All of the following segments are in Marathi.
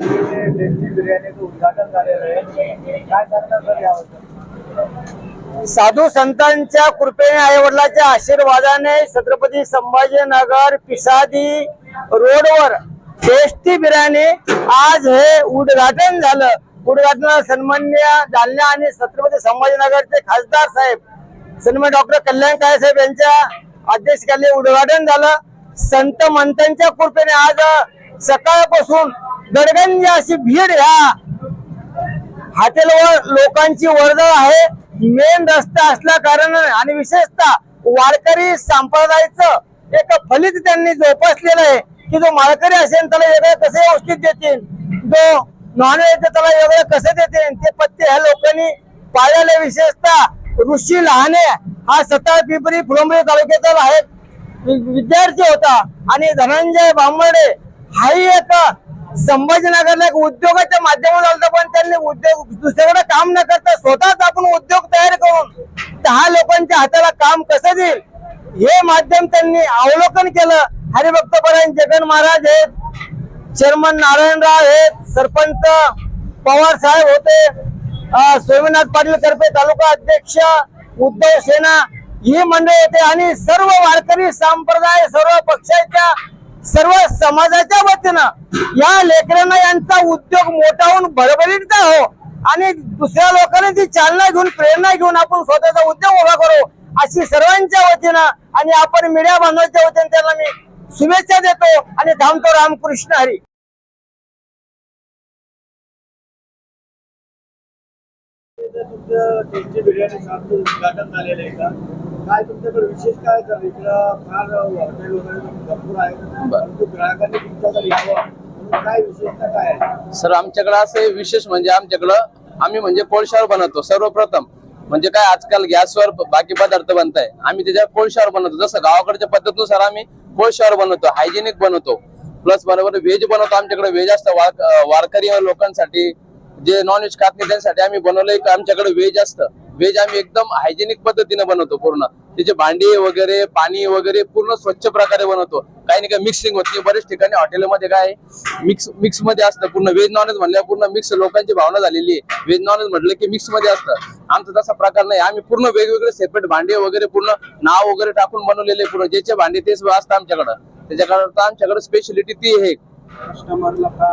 इथे बिर्याणीचं उद्घाटन झालेलं आहे. काय सांगणार सर याबद्दल साधू संतांच्या कृपेने आई वडिलांच्या आशीर्वादाने छत्रपती संभाजीनगर पिसादी रोडवर टेस्टी बिर्याणी आज हे उद्घाटन झालं. उद्घाटनाला सन्मान्य जालना आणि छत्रपती संभाजीनगरचे खासदार साहेब सन्मान्य डॉक्टर कल्याण काळे साहेब यांच्या अध्यक्षतेखाली उद्घाटन झालं. संत मंतांच्या कृपेने आज सकाळपासून गडगंज अशी भीड ह्या हॉटेलवर लोकांची वर्दळ आहे. मेन रस्ता असल्या कारण आणि विशेषतः वारकरी संप्रदायाचं एक फलित त्यांनी जोपासलेलं आहे की जो माळकरी असेल त्याला वेगळं कसे व्यवस्थित देतील? जो नॉनव्हेज त्याला वेगळं कसं देतील? ते पत्ते ह्या लोकांनी पाळलेले विशेषतः ऋषी लहाने हा सताळ पिंपरी फुलंबरी तालुक्यातील आहे वि- विद्यार्थी होता. आणि धनंजय बांबर्डे हाही एक संभाजीनगरला एक उद्योगाच्या माध्यमातून आलता पण त्यांनी उद्योग दुसऱ्याकडे काम न करता स्वतःच आपण उद्योग तयार करून दहा लोकांच्या हाताला काम कसं देईल? हे माध्यम त्यांनी अवलोकन केलं. हरिभक्तपरायण जगन महाराज आहेत चेअरमन नारायणराव आहेत सरपंच पवार साहेब होते. अं, सोमनाथ पाटील करपे तालुका अध्यक्ष उद्धव सेना ही मंडळी होते. आणि सर्व वारकरी संप्रदाय सर्व पक्षाच्या सर्व समाजाच्या वतीनं या लेकरांना यांचा उद्योग मोठा होऊन भरभरीत हो आणि दुसऱ्या लोकांनी ती चालना घेऊन प्रेरणा घेऊन आपण स्वतःचा उद्योग उभा करू अशी सर्वांच्या वतीनं आणि आपण मीडिया बांधवांच्या वतीनं त्यांना मी शुभेच्छा देतो आणि थांबतो रामकृष्ण हरी. बिर्याणी शॉपचं उद्घाटन झालेलं आहे का? काय तुमच्याकडे विशेष काय सर इकडं फार हॉटेल वगैरे भरपूर परंतु ग्राहकांनी तुमच्याकडे यावं. म्हणून काय विशेषता काय आहे? सर आमच्याकडे असं विशेष म्हणजे आमच्याकडं आम्ही म्हणजे कोळशावर बनवतो सर्वप्रथम. म्हणजे काय आजकाल गॅसवर बाकी पदार्थ बनताय. आम्ही त्याच्या कोळशावर बनवतो. जसं गावाकडच्या पद्धतीनुसार आम्ही कोळशावर बनवतो हायजेनिक बनवतो. प्लस बरोबर व्हेज बनवतो आमच्याकडे. व्हेज असतं वारकरी लोकांसाठी. जे नॉन व्हेज खात नाही त्यांच्यासाठी आम्ही बनवलंय का आमच्याकडे व्हेज असतं. व्हेज आम्ही एकदम हायजेनिक पद्धतीने बनवतो पूर्ण. त्याचे भांडी वगैरे पाणी वगैरे पूर्ण स्वच्छ प्रकारे बनवतो. काही नाही काय मिक्सिंग होत नाही. बरेच ठिकाणी हॉटेलमध्ये काय मिक्स मिक्समध्ये असतं. पूर्ण व्हेज नॉनव्हेज म्हणल्यावर पूर्ण मिक्स लोकांची भावना झालेली आहे. व्हेज नॉनव्हेज म्हटलं की मिक्समध्ये असतं. आमचा तसा प्रकार नाही. आम्ही पूर्ण वेगवेगळे सेपरेट भांडे वगैरे पूर्ण नाव वगैरे टाकून बनवलेले पूर्ण. ज्याचे भांडे तेच असतं आमच्याकडं. त्याच्याकडं आमच्याकडे स्पेशलिटी ती आहे. कस्टमरला काय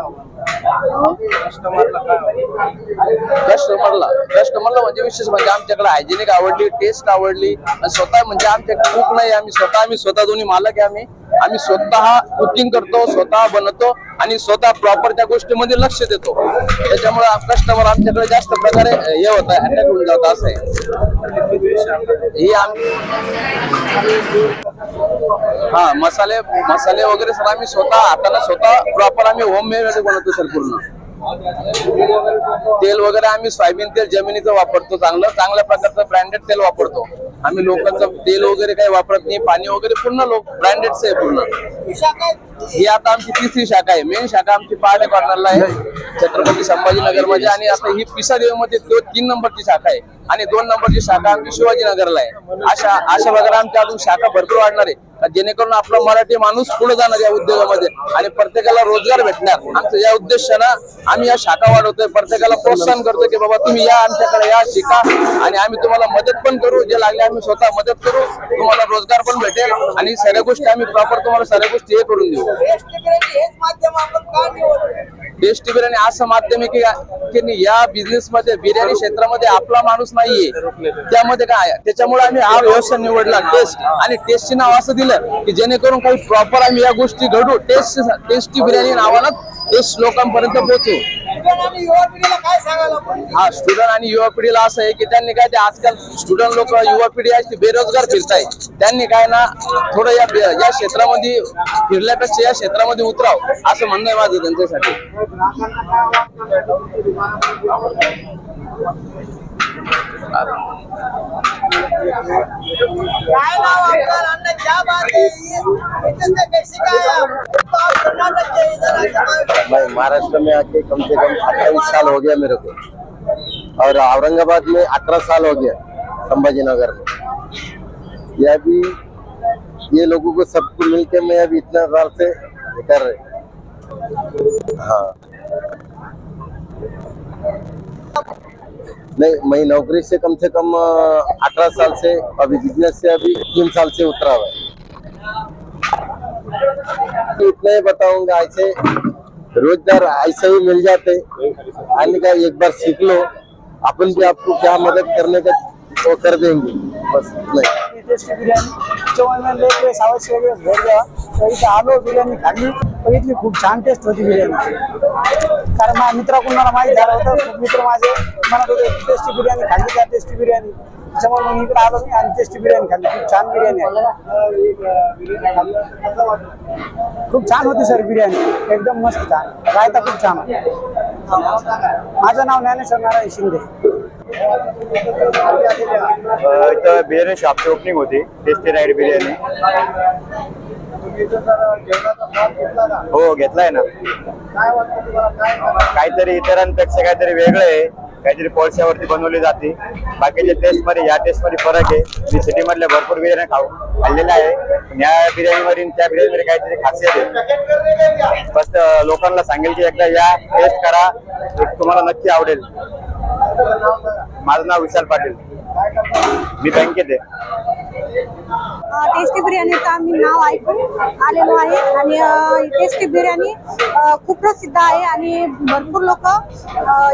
कस्टमरला काय आवडतं? कस्टमरला? कस्टमरला म्हणजे विशेष म्हणजे आमच्याकडे हायजेनिक आवडली टेस्ट आवडली. आणि स्वतः म्हणजे आमच्याकडे कुक नाही आम्ही स्वतः आम्ही स्वतः दोन्ही मालक आहे आम्ही. आम्ही स्वतः कुकिंग करतो स्वतः बनवतो आणि स्वतः प्रॉपर त्या गोष्टीमध्ये लक्ष देतो. त्याच्यामुळे कस्टमर आमच्याकडे जास्त प्रकारे हे होत आहे अटॅक होऊन जात असं आहे. हे आम्ही हा मसाले मसाले वगैरे सर आम्ही स्वतः हाताला स्वतः प्रॉपर आम्ही होम मेडमध्ये बनवतो सर पूर्ण. तेल वगैरे आम्ही सोयाबीन तेल जमिनीचं वापरतो चांगलं. चांगल्या प्रकारचं ब्रँडेड तेल वापरतो. आम्ही लोकांचं तेल वगैरे काही वापरत नाही पाणी वगैरे पूर्ण लोक ब्रँडेडच आहे पूर्ण. ही आता आमची तिसरी शाखा आहे. मेन शाखा आमची पहाडे कॉर्नरला आहे. छत्रपती संभाजीनगरमध्ये आणि आता ही पिसादेवमध्ये तीन नंबरची शाखा आहे. आणि दोन नंबरची शाखा आमची शिवाजीनगरला आहे. अशा अशा प्रकारे आमच्या अजून शाखा भरपूर वाढणार आहे. जेणेकरून आपला मराठी माणूस पुढे जाणार या उद्योगामध्ये आणि प्रत्येकाला रोजगार भेटणार. आमचं या उद्देशानं आम्ही या शाखा वाढवतोय. प्रत्येकाला प्रोत्साहन करतो की बाबा तुम्ही या आमच्याकडे या शिका आणि आम्ही तुम्हाला मदत पण करू. जे लागले आम्ही स्वतः मदत करू. तुम्हाला रोजगार पण भेटेल आणि सगळ्या गोष्टी आम्ही प्रॉपर तुम्हाला सगळ्या गोष्टी हे करून देऊ. बेस्ट बिर्याणी असं माध्यम आहे की या बिझनेस मध्ये बिर्याणी क्षेत्रामध्ये आपला माणूस नाहीये. त्यामध्ये काय आहे? त्याच्यामुळे आम्ही हा व्यवसाय निवडला. टेस्ट आणि टेस्टचे नाव असं दिलं की जेणेकरून काही प्रॉपर आम्ही या गोष्टी घडू. टेस्ट टेस्टी बिर्याणी नावानं टेस्ट लोकांपर्यंत पोहोचू. हा स्टुडंट आणि युवा पिढीला असं आहे की त्यांनी काय ते आजकाल स्टुडंट लोक युवा पिढी आहे ती बेरोजगार फिरताय. त्यांनी काय ना थोडं या या क्षेत्रामध्ये फिरल्यापेक्षा या क्षेत्रामध्ये उतराव. असं म्हणणं आहे माझं त्यांच्यासाठी. काय नाव आपका अन्ना क्या बात है ये इतने कैसे का है तो आप कर्नाटक के इधर आके मैं महाराष्ट्र में आके कम से कम अट्ठाईस साल हो गया मेरे को। और औरंगाबाद में अठारह साल हो गया संभाजीनगर में। ये अभी ये लोगों को सबको मिलके मैं अभी इतना साल से ये कर रहे हाँ। नहीं, मैं नौकरी से कम से कम अठारह साल से, अभी बिज़नेस से अभी तीन साल से उतरा हुआ इतना ही बताऊँगा, ऐसे रोज़गार ऐसे ही मिल जाते, आने का एक बार सीख लो, अपन भी आपको क्या मदद करने का वो कर देंगे, बस बिर्याणी आलो बिर्याणी खाल्ली बघितली खूप छान टेस्ट होती बिर्याणी. कारण माझ्या मित्राकडून मला माहिती झालं होतं मित्र माझे म्हणत होते टेस्टी बिर्याणी खाल्ली का टेस्टी बिर्याणी? त्याच्यामुळे मग इकडे आलो मी आणि टेस्टी बिर्याणी खाल्ली. खूप छान बिर्याणी आहे. खूप छान होती सर बिर्याणी. एकदम मस्त छान. रायता खूप छान होता. नाव माझं नाव ज्ञानेश्वर नारायण शिंदे. इथं बिर्याणी शॉपची ओपनिंग होती. Tasty ride biryani. हो घेतलाय ना? काहीतरी इतरांपेक्षा काहीतरी वेगळं आहे. काहीतरी कोळशावरती बनवली जाते. बाकीच्या टेस्टमध्ये या टेस्टमध्ये फरक आहे. मी सिटी मधल्या भरपूर बिर्याणी खाऊ खाल्लेल्या आहे. पण या बिर्याणीमध्ये आणि त्या बिर्याणीमध्ये काहीतरी खासियत आहे. फक्त लोकांना सांगेल की एकदा या टेस्ट करा. तुम्हाला नक्की आवडेल. माझं नाव विशाल पाटील. मी बँकेत आहे. टेस्टी बिर्याणीचं आम्ही नाव ऐकून आलेलो आहे. आणि टेस्टी बिर्याणी खूप प्रसिद्ध आहे आणि भरपूर लोक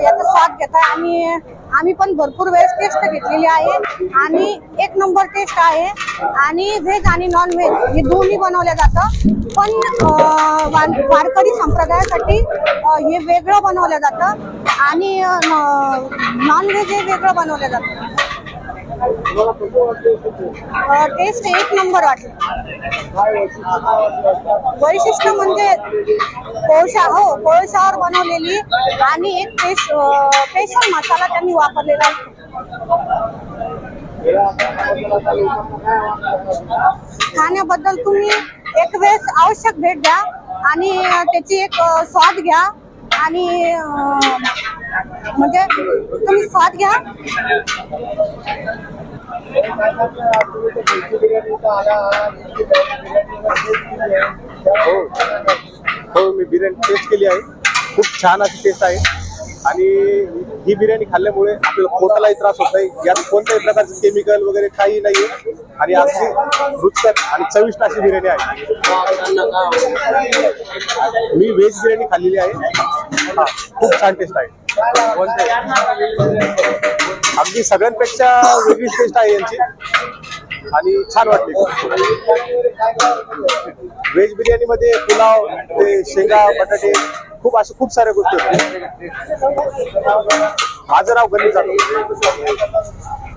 याचा स्वाद घेत आहे आणि आम्ही पण भरपूर वेळेस टेस्ट घेतलेली आहे. आणि एक नंबर टेस्ट आहे. आणि व्हेज आणि नॉन व्हेज हे दोन्ही बनवलं जातं. पण वारकरी संप्रदायासाठी हे वेगळं बनवलं जातं. आणि नॉन व्हेज हे वेगळं बनवलं जातं तुम्हाला कसं वाटतं तुमचं? अ, टेस्ट एक नंबर वाटलं. वैशिष्ट्य म्हणजे कोळशा हो कोळशावर बनवलेली आणि एक स्पेशल मसाला त्यांनी वापरलेला आहे. खाण्याबद्दल तुम्ही एक वेळेस आवश्यक भेट द्या आणि त्याची एक स्वाद घ्या आणि म्हणजे तुम्ही स्वाद घ्या. काय बिर्याणी टेस्ट केली हो मी बिर्याणी टेस्ट केली आहे. खूप छान अशी टेस्ट आहे. आणि ही बिर्याणी खाल्ल्यामुळे आपल्याला पोटालाही त्रास होत नाही. यात कोणत्याही प्रकारचे केमिकल वगैरे काही नाहीये. आणि अशी रुचकर आणि चविष्ट अशी बिर्याणी आहे. मी व्हेज बिर्याणी खाल्लेली आहे. हा खूप छान टेस्ट आहे. अगदी सगळ्यांपेक्षा वेगळी टेस्ट आहे यांची. आणि छान वाटते व्हेज बिर्याणी मध्ये पुलाव ते शेंगा बटाटे खूप अशा खूप साऱ्या गोष्टी माझं नाव गणेश जाधव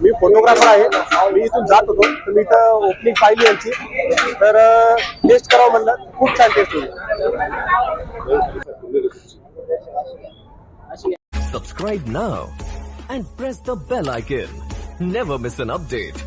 मी फोटोग्राफर आहे. मी इथून जात होतो. तर मी इथं ओपनिंग पाहिली यांची. तर टेस्ट करावं म्हणलं. खूप छान टेस्ट होईल subscribe now and press the bell icon never miss an update